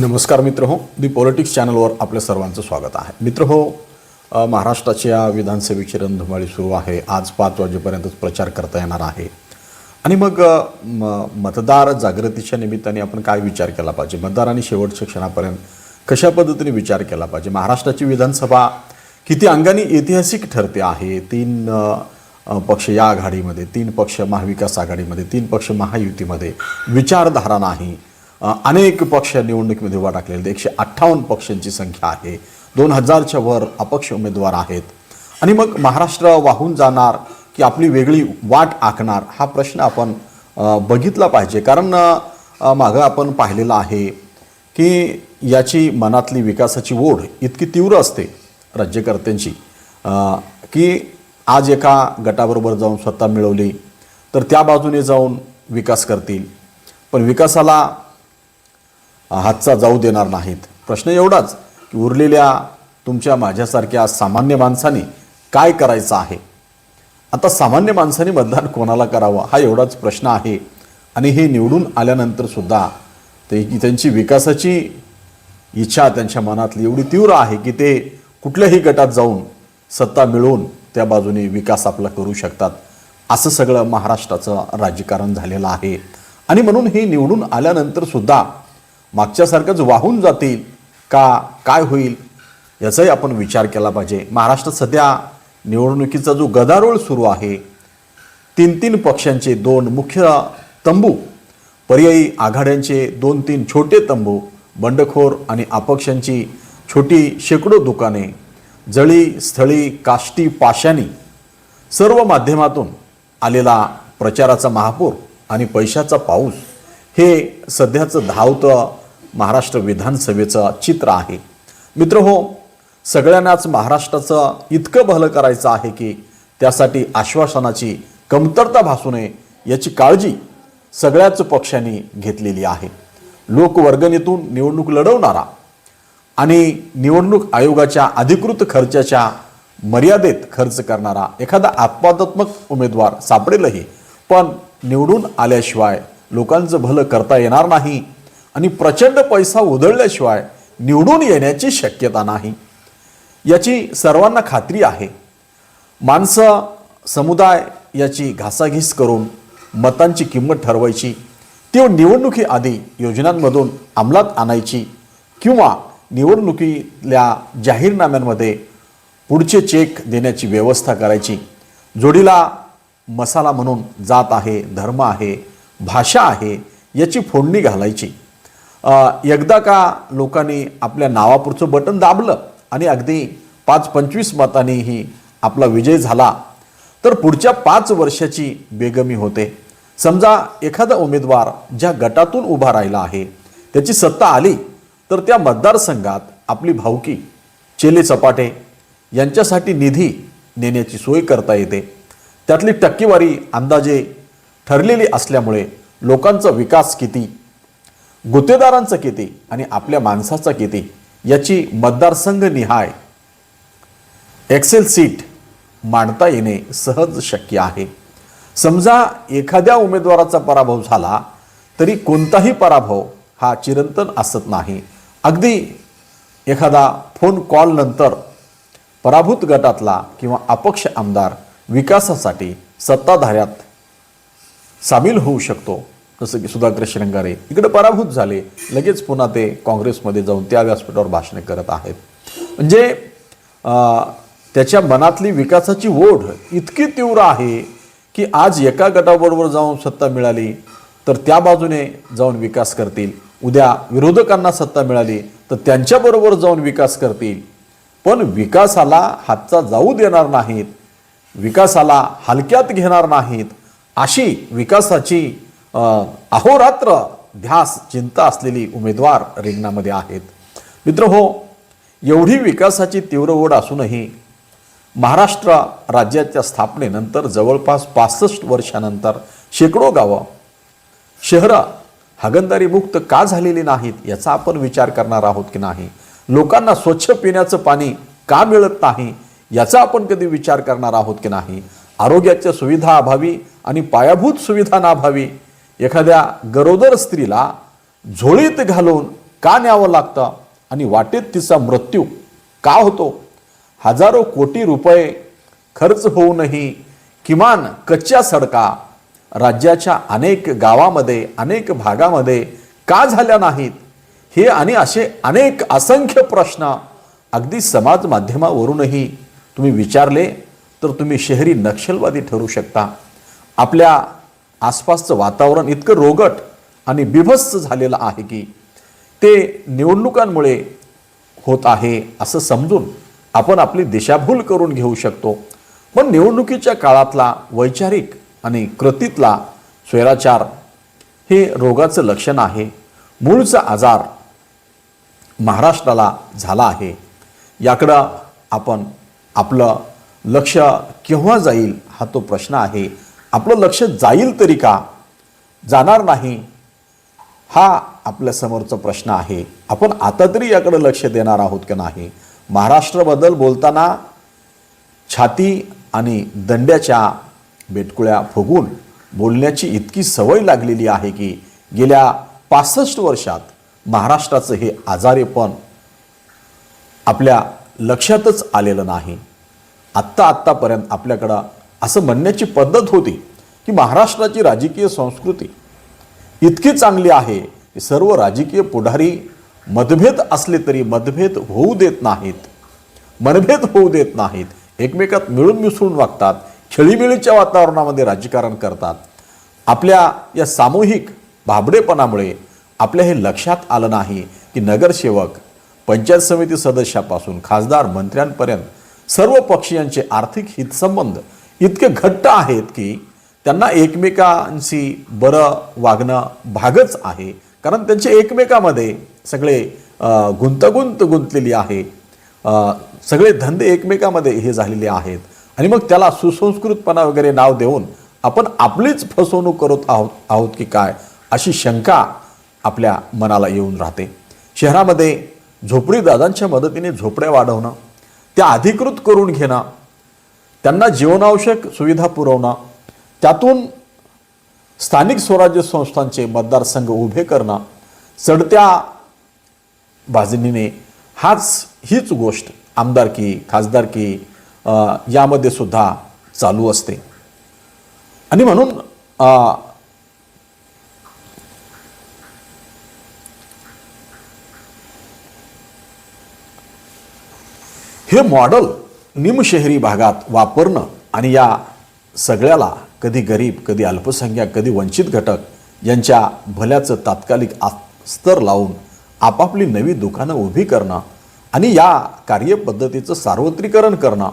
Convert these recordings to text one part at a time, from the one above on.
नमस्कार मित्र हो दी पॉलिटिक्स चॅनलवर आपल्या सर्वांचं स्वागत आहे. मित्र हो महाराष्ट्राच्या विधानसभेची रणधुमाळी सुरू आहे. आज पाच वाजेपर्यंतच प्रचार करता येणार आहे. आणि मग म मतदार जागृतीच्या निमित्ताने आपण काय विचार केला पाहिजे? मतदारांनी शेवटच्या क्षणापर्यंत कशा पद्धतीने विचार केला पाहिजे? महाराष्ट्राची विधानसभा किती अंगाने ऐतिहासिक ठरते आहे? तीन पक्ष या आघाडीमध्ये तीन पक्ष महाविकास आघाडीमध्ये तीन पक्ष महायुतीमध्ये विचारधारा नाही. अनेक पक्ष निवडणुकीमध्ये उभा टाकलेले एकशे अठ्ठावन्न पक्षांची संख्या आहे. दोन हजारच्या वर अपक्ष उमेदवार आहेत. आणि मग महाराष्ट्र वाहून जाणार की आपली वेगळी वाट आखणार हा प्रश्न आपण बघितला पाहिजे. कारण मागं आपण पाहिलेलं आहे की याची मनातली विकासाची ओढ इतकी तीव्र असते राज्यकर्त्यांची की आज एका गटाबरोबर जाऊन स्वतः मिळवली तर त्या बाजूने जाऊन विकास करतील. पण विकासाला हातचा जाऊ देणार नाहीत. प्रश्न एवढाच की उरलेल्या तुमच्या माझ्यासारख्या सामान्य माणसाने काय करायचं आहे? आता सामान्य माणसाने मतदान कोणाला करावं? हा एवढाच प्रश्न आहे. आणि हे निवडून आल्यानंतर सुद्धा ते त्यांची विकासाची इच्छा त्यांच्या मनातली एवढी तीव्र आहे की ते कुठल्याही गटात जाऊन सत्ता मिळवून त्या बाजूने विकास आपला करू शकतात. असं सगळं महाराष्ट्राचं राजकारण झालेलं आहे. आणि म्हणून हे निवडून आल्यानंतर सुद्धा मागच्यासारखंच वाहून जातील का? काय होईल? याचाही आपण विचार केला पाहिजे. महाराष्ट्रात सध्या निवडणुकीचा जो गदारोळ सुरू आहे तीन तीन पक्षांचे दोन मुख्य तंबू पर्यायी आघाड्यांचे दोन तीन छोटे तंबू बंडखोर आणि अपक्षांची छोटी शेकडो दुकाने जळी स्थळी काष्टी पाशानी सर्व माध्यमातून आलेला प्रचाराचा महापूर आणि पैशाचा पाऊस हे सध्याचं धावतं महाराष्ट्र विधानसभेचं चित्र आहे. मित्र हो सगळ्यांनाच महाराष्ट्राचं इतकं भलं करायचं आहे की त्यासाठी आश्वासनाची कमतरता भासू नये याची काळजी सगळ्याच पक्षांनी घेतलेली आहे. लोकवर्गणीतून निवडणूक लढवणारा आणि निवडणूक आयोगाच्या अधिकृत खर्चाच्या मर्यादेत खर्च करणारा एखादा अपवादात्मक उमेदवार सापडेलही. पण निवडून आल्याशिवाय लोकांचं भलं करता येणार नाही आणि प्रचंड पैसा उधळल्याशिवाय निवडून येण्याची शक्यता नाही. याची सर्वांना खात्री आहे. माणसं समुदाय याची घासाघीस करून मतांची किंमत ठरवायची ती निवडणुकीआधी योजनांमधून अंमलात आणायची किंवा निवडणुकीतल्या जाहीरनाम्यांमध्ये पुढचे चेक देण्याची व्यवस्था करायची. जोडीला मसाला म्हणून जात आहे धर्म आहे भाषा आहे याची फोडणी घालायची. एकदा का लोकांनी आपल्या नावापुरचं बटन दाबलं आणि अगदी पाच पंचवीस मतांनीही आपला विजय झाला तर पुढच्या पाच वर्षाची बेगमी होते. समजा एखादा उमेदवार ज्या गटातून उभा राहिला आहे त्याची सत्ता आली तर त्या मतदारसंघात आपली भावकी चेले चपाटे यांच्यासाठी निधी नेण्याची सोय करता येते. त्यातली टक्केवारी अंदाजे ठरलेली असल्यामुळे लोकांचा विकास किती गुत्तेदारांचं किती आणि आपल्या माणसाचा किती याची मतदारसंघ निहाय. एक्सेल सीट मांडता येणे सहज शक्य आहे. समजा एखाद्या उमेदवाराचा पराभव झाला तरी कोणताही पराभव हा चिरंतन असत नाही. अगदी एखादा फोन कॉल नंतर पराभूत गटातला किंवा अपक्ष आमदार विकासासाठी सत्ताधाऱ्यात सामील होऊ शकतो. जसं की सुधाकर श्रंगारे इकडे पराभूत झाले लगेच पुन्हा ते काँग्रेसमध्ये जाऊन त्या व्यासपीठावर भाषणे करत आहेत. म्हणजे त्याच्या मनातली विकासाची ओढ इतकी तीव्र आहे की आज एका गटाबरोबर जाऊन सत्ता मिळाली तर त्या बाजूने जाऊन विकास करतील. उद्या विरोधकांना सत्ता मिळाली तर त्यांच्याबरोबर जाऊन विकास करतील. पण विकासाला हातचा जाऊ देणार नाहीत विकासाला हलक्यात घेणार नाहीत अशी विकासाची अहोरात्र ध्यास चिंता असलेली उमेदवार रिंगणामध्ये आहेत. मित्र हो एवढी विकासाची तीव्र ओढ असूनही महाराष्ट्र राज्याच्या स्थापनेनंतर जवळपास पासष्ट वर्षानंतर शेकडो गावं शहरं हागणदारी मुक्त का झालेली नाहीत याचा आपण विचार करणार आहोत की नाही? लोकांना स्वच्छ पिण्याचं पाणी का मिळत नाही याचा आपण कधी विचार करणार आहोत की नाही? आरोग्याच्या सुविधा अभावी आणि पायाभूत सुविधांअभावी एखाद्या गरोदर स्त्रीला झोळीत घालून का न्यावं लागतं आणि वाटेत तिचा मृत्यू का होतो? हजारो कोटी रुपये खर्च होऊनही किमान कच्च्या सडका राज्याच्या अनेक गावामध्ये अनेक भागामध्ये का झाल्या नाहीत? हे आणि असे अनेक असंख्य प्रश्न अगदी समाज माध्यमावरूनही तुम्ही विचारले तर तुम्ही शहरी नक्षलवादी ठरू शकता. आपल्या आसपासचं वातावरण इतकं रोगट आणि बिभत्स झालेलं आहे की ते निवडणुकांमुळे होत आहे असं समजून आपण आपली दिशाभूल करून घेऊ शकतो. पण निवडणुकीच्या काळातला वैचारिक आणि कृतीतला स्वैराचार हे रोगाचं लक्षण आहे. मूळचा आजार महाराष्ट्राला झाला आहे. याकडं आपण आपलं लक्ष केव्हा जाईल हा तो प्रश्न आहे. आपलं लक्ष जाईल तरी का? जाणार नाही. हा आपल्या समोरचा प्रश्न आहे. आपण आता तरी याकडे लक्ष देणार आहोत की नाही? महाराष्ट्राबद्दल बोलताना छाती आणि दंड्याच्या बेटकुळ्या फुगून बोलण्याची इतकी सवय लागलेली आहे की गेल्या पासष्ट वर्षात महाराष्ट्राचं हे आजारेपण आपल्या लक्षातच आलेलं नाही. आत्ता आत्तापर्यंत आपल्याकडं असं म्हणण्याची पद्धत होती की महाराष्ट्राची राजकीय संस्कृती इतकी चांगली आहे की सर्व राजकीय पुढारी मतभेद असले तरी मतभेद होऊ देत नाहीत. मनभेद होऊ देत नाहीत. एकमेकात मिळून मिसळून वागतात खेळीमेळीच्या वातावरणामध्ये राजकारण करतात. आपल्या या सामूहिक भाबडेपणामुळे आपल्या हे लक्षात आलं नाही की नगरसेवक पंचायत समिती सदस्यापासून खासदार मंत्र्यांपर्यंत सर्व पक्षीयांचे आर्थिक हितसंबंध इतके घट्ट आहेत की त्यांना एकमेकांशी बरं वागणं भागच आहे. कारण त्यांचे एकमेकामध्ये सगळे गुंतगुंत गुंतलेली आहे. सगळे धंदे एकमेकामध्ये हे झालेले आहेत. आणि मग त्याला सुसंस्कृतपणा वगैरे नाव देऊन आपण आपलीच फसवणूक करत आहोत आहोत की काय अशी शंका आपल्या मनाला येऊन राहते. शहरामध्ये झोपडीदादांच्या मदतीने झोपड्या वाढवणं त्या अधिकृत करून घेणं त्यांना जीवनावश्यक सुविधा पुरवणं त्यातून स्थानिक स्वराज्य संस्थांचे मतदारसंघ उभे करणं चढत्या बाजणीने हाच हीच गोष्ट आमदारकी खासदारकी यामध्ये सुद्धा चालू असते. आणि म्हणून हे मॉडेल निमशहरी भागात वापरणं आणि या सगळ्याला कधी गरीब कधी अल्पसंख्याक कधी वंचित घटक यांच्या भल्याचं तात्कालिक आस्तर लावून आपापली नवी दुकानं उभी करणं आणि या कार्यपद्धतीचं सार्वत्रिकरण करणं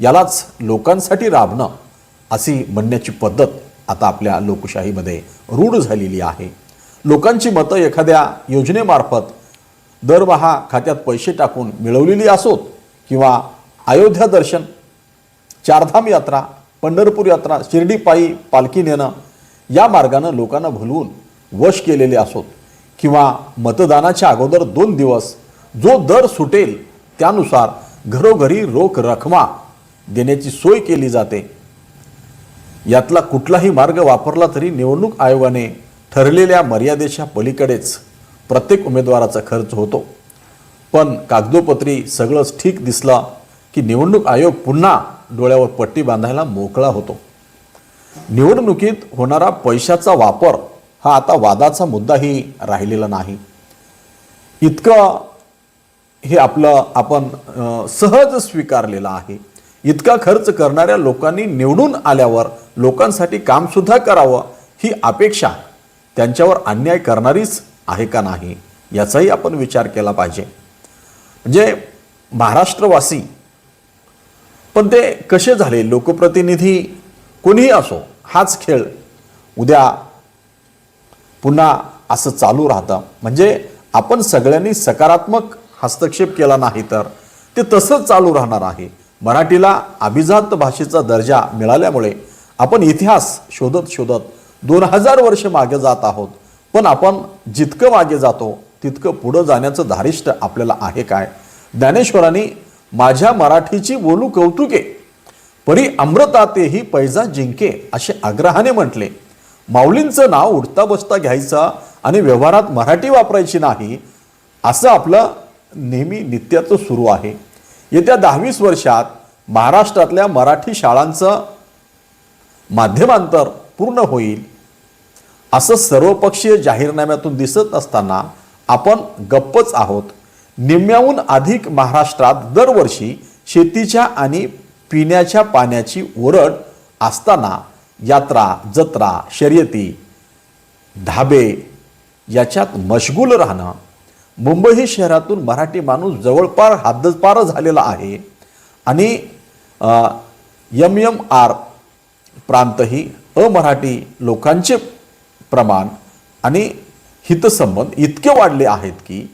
यालाच लोकांसाठी राबणं अशी म्हणण्याची पद्धत आता आपल्या लोकशाहीमध्ये रूढ झालेली आहे. लोकांची मतं एखाद्या योजनेमार्फत दरमहा खात्यात पैसे टाकून मिळवलेली असोत किंवा अयोध्या दर्शन चारधाम यात्रा पंढरपूर यात्रा शिर्डी पायी पालखी नेणं या मार्गानं लोकांना भुलवून वश केलेले असोत. किंवा मतदानाच्या अगोदर दोन दिवस जो दर सुटेल त्यानुसार घरोघरी रोख रकमा देण्याची सोय केली जाते. यातला कुठलाही मार्ग वापरला तरी निवडणूक आयोगाने ठरलेल्या मर्यादेच्या पलीकडेच प्रत्येक उमेदवाराचा खर्च होतो. पण कागदोपत्री सगळंच ठीक दिसलं की निवडणूक आयोग पुन्हा डोळ्यावर पट्टी बांधायला मोकळा होतो. निवडणुकीत होणारा पैशाचा वापर हा आता वादाचा मुद्दाही राहिलेला नाही. इतकं हे आपलं आपण सहज स्वीकारलेलं आहे. इतका खर्च करणाऱ्या लोकांनी निवडून आल्यावर लोकांसाठी कामसुद्धा करावं ही अपेक्षा त्यांच्यावर अन्याय करणारीच आहे का नाही याचाही आपण विचार केला पाहिजे. म्हणजे महाराष्ट्रवासी पण ते कसे झाले? लोकप्रतिनिधी कोणीही असो हाच खेळ. उद्या पुन्हा असं चालू राहतं. म्हणजे आपण सगळ्यांनी सकारात्मक हस्तक्षेप केला नाही तर ते तसंच चालू राहणार आहे. मराठीला अभिजात भाषेचा दर्जा मिळाल्यामुळे आपण इतिहास शोधत शोधत दोन हजार वर्ष मागे जात आहोत. पण आपण जितकं मागे जातो तितकं पुढं जाण्याचं धारिष्ट आपल्याला आहे काय? ज्ञानेश्वरांनी माझ्या मराठीची बोलू कौतुके. परी अमृतातेही पैजा जिंके असे आग्रहाने म्हटले. माऊलींचं नाव उठता बसता घ्यायचा आणि व्यवहारात मराठी वापरायची नाही असं आपलं नेहमी नित्याचं सुरू आहे. येत्या दहावीस वर्षात महाराष्ट्रातल्या मराठी शाळांचं माध्यमांतर पूर्ण होईल. असं सर्वपक्षीय जाहीरनाम्यातून दिसत असताना आपण गप्पच आहोत. निम्म्याहून अधिक महाराष्ट्रात दरवर्षी शेतीच्या आणि पिण्याच्या पाण्याची ओरड असताना यात्रा जत्रा शर्यती धाबे याच्यात मशगूल राहणं. मुंबई शहरातून मराठी माणूस जवळपार हद्दपार झालेला आहे आणि यम यम आर प्रांतही अमराठी लोकांचे प्रमाण आणि हितसंबंध इतके वाढले आहेत की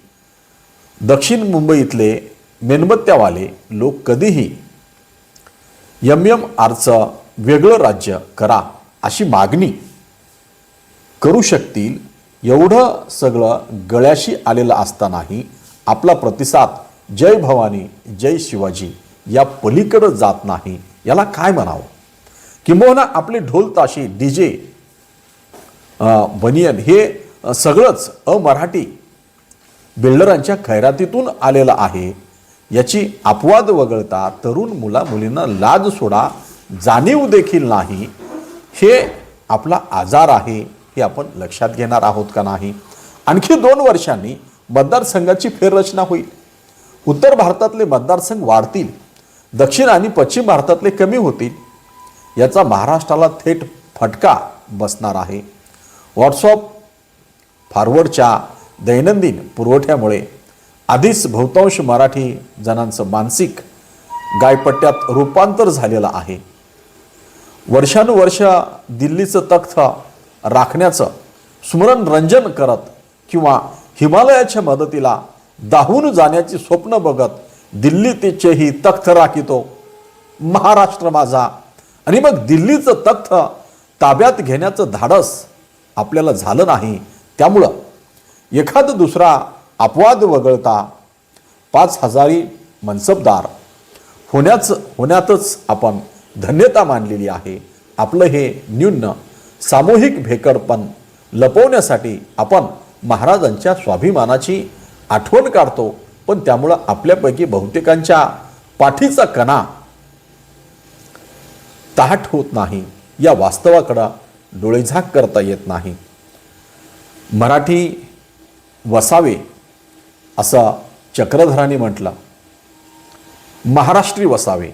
दक्षिण मुंबईतले मेणबत्त्यावाले लोक कधीही यम यम आरचं वेगळं राज्य करा अशी मागणी करू शकतील एवढं सगळं गळ्याशी आलेलं असतानाही आपला प्रतिसाद जय भवानी जय शिवाजी या पलीकडं जात नाही. याला काय म्हणावं? किंबहुना आपले ढोल ताशी डी जे बनियन हे सगळंच अमराठी बिल्डरांच्या खैरातीतून आलेला आहे. याची अपवाद वगळता तरुण मुला मुलींना लाज सोडा जाणीव देखील नाही. हे आपला आजार आहे हे आपण लक्षात घेणार आहोत का नाही? आणखी दोन वर्षांनी मतदारसंघाची फेररचना होईल. उत्तर भारतातले मतदारसंघ वाढतील. दक्षिण आणि पश्चिम भारतातले कमी होतील. याचा महाराष्ट्राला थेट फटका बसणार आहे. व्हॉट्सअप फॉरवर्डच्या दैनंदिन पुरवठ्यामुळे आधीच बहुतांश मराठी जणांचं मानसिक गायपट्ट्यात रूपांतर झालेलं आहे. वर्षानुवर्ष दिल्लीचं तख्त राखण्याचं स्मरणरंजन करत किंवा हिमालयाच्या मदतीला दाहून जाण्याची स्वप्न बघत दिल्ली तिचेही तख्त राखितो महाराष्ट्र माझा. आणि मग दिल्लीचं तख्त ताब्यात घेण्याचं धाडस आपल्याला झालं नाही. त्यामुळं एखाद दुसरा अपवाद वगळता पाच हजारी मनसबदार. होण्याच होण्यातच आपण धन्यता मानलेली आहे. आपलं हे न्यून सामूहिक भेकडपण लपवण्यासाठी आपण महाराजांच्या स्वाभिमानाची आठवण काढतो पण त्यामुळं आपल्यापैकी बहुतेकांच्या पाठीचा कणा ताट होत नाही. या वास्तवाकडं डोळेझाक करता येत नाही. मराठी वसावे असं चक्रधरांनी म्हटलं. महाराष्ट्री वसावे.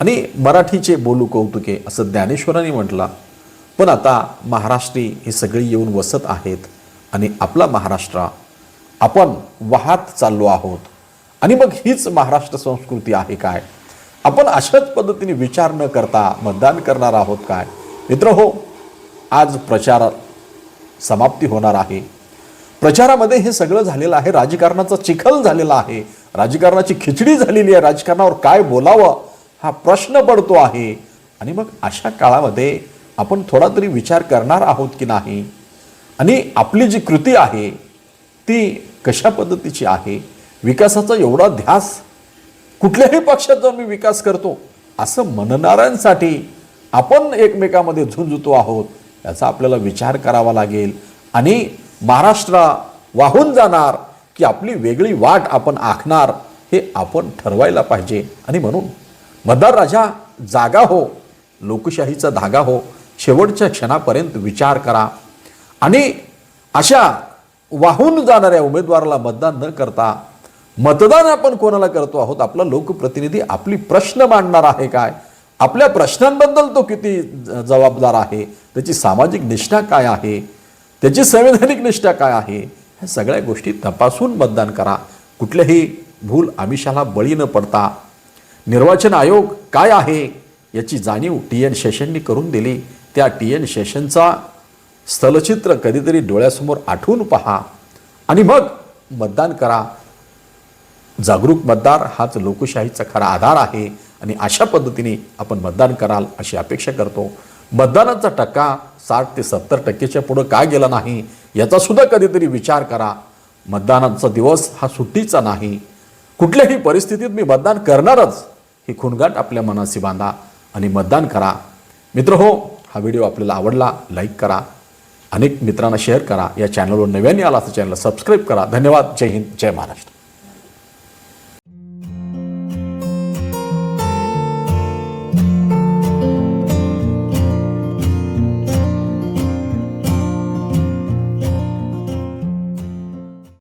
आणि मराठीचे बोलू कौतुके असं ज्ञानेश्वरांनी म्हटलं. पण आता महाराष्ट्री ही सगळी येऊन वसत आहेत आणि आपला महाराष्ट्र आपण वाहत चाललो आहोत. आणि मग हीच महाराष्ट्र संस्कृती आहे काय? आपण अशाच पद्धतीने विचार न करता मतदान करणार आहोत काय? मित्र हो आज प्रचार समाप्ती होणार आहे. प्रचारामध्ये हे सगळं झालेलं आहे राजकारणाचा चिखल झालेला आहे. राजकारणाची खिचडी झालेली आहे राजकारणावर काय बोलावं हा प्रश्न पडतो आहे. आणि मग अशा काळामध्ये आपण थोडा तरी विचार करणार आहोत की नाही? आणि आपली जी कृती आहे ती कशा पद्धतीची आहे? विकासाचा एवढा ध्यास कुठल्याही पक्षात जाऊन मी विकास करतो असं म्हणणाऱ्यांसाठी आपण एकमेकामध्ये झुंजतो आहोत याचा आपल्याला विचार करावा लागेल. आणि महाराष्ट्र वाहून जाणार की आपली वेगळी वाट आपण आखणार हे आपण ठरवायला पाहिजे. आणि म्हणून मतदार राजा जागा हो लोकशाहीचा धागा हो शेवटच्या क्षणापर्यंत विचार करा. आणि अशा वाहून जाणाऱ्या उमेदवाराला मतदान न करता मतदान आपण कोणाला करतो आहोत? आपला लोकप्रतिनिधी आपली प्रश्न मांडणार आहे काय? आपल्या प्रश्नांबद्दल तो किती ज- जबाबदार आहे? त्याची सामाजिक निष्ठा काय आहे? त्याची संवैधानिक निष्ठा काय आहे? ह्या सगळ्या गोष्टी तपासून मतदान करा. कुठल्याही भूल आमिषाला बळी न पडता. निर्वाचन आयोग काय आहे? याची जाणीव टी एन शेषननी करून दिली. त्या टी एन शेषनचा स्थलचित्र कधीतरी डोळ्यासमोर आठवून पहा. आणि मग मतदान करा. जागरूक मतदार हाच लोकशाहीचा खरा आधार आहे. आणि अशा पद्धतीने आपण मतदान कराल अशी अपेक्षा करतो. मतदानाचा टक्का साठ ते सत्तर टक्केच्या पुढं का गेला नाही याचा सुद्धा कधीतरी विचार करा. मतदानाचा दिवस हा सुट्टीचा नाही. कुठल्याही परिस्थितीत मी मतदान करणारच. ही खुणगाट आपल्या मनाशी बांधा आणि मतदान करा. मित्र हो हा व्हिडिओ आपल्याला आवडला लाईक करा. अनेक मित्रांना शेअर करा. या चॅनलवर नव्याने आला असं चॅनलला सबस्क्राईब करा. धन्यवाद. जय हिंद. जय महाराष्ट्र.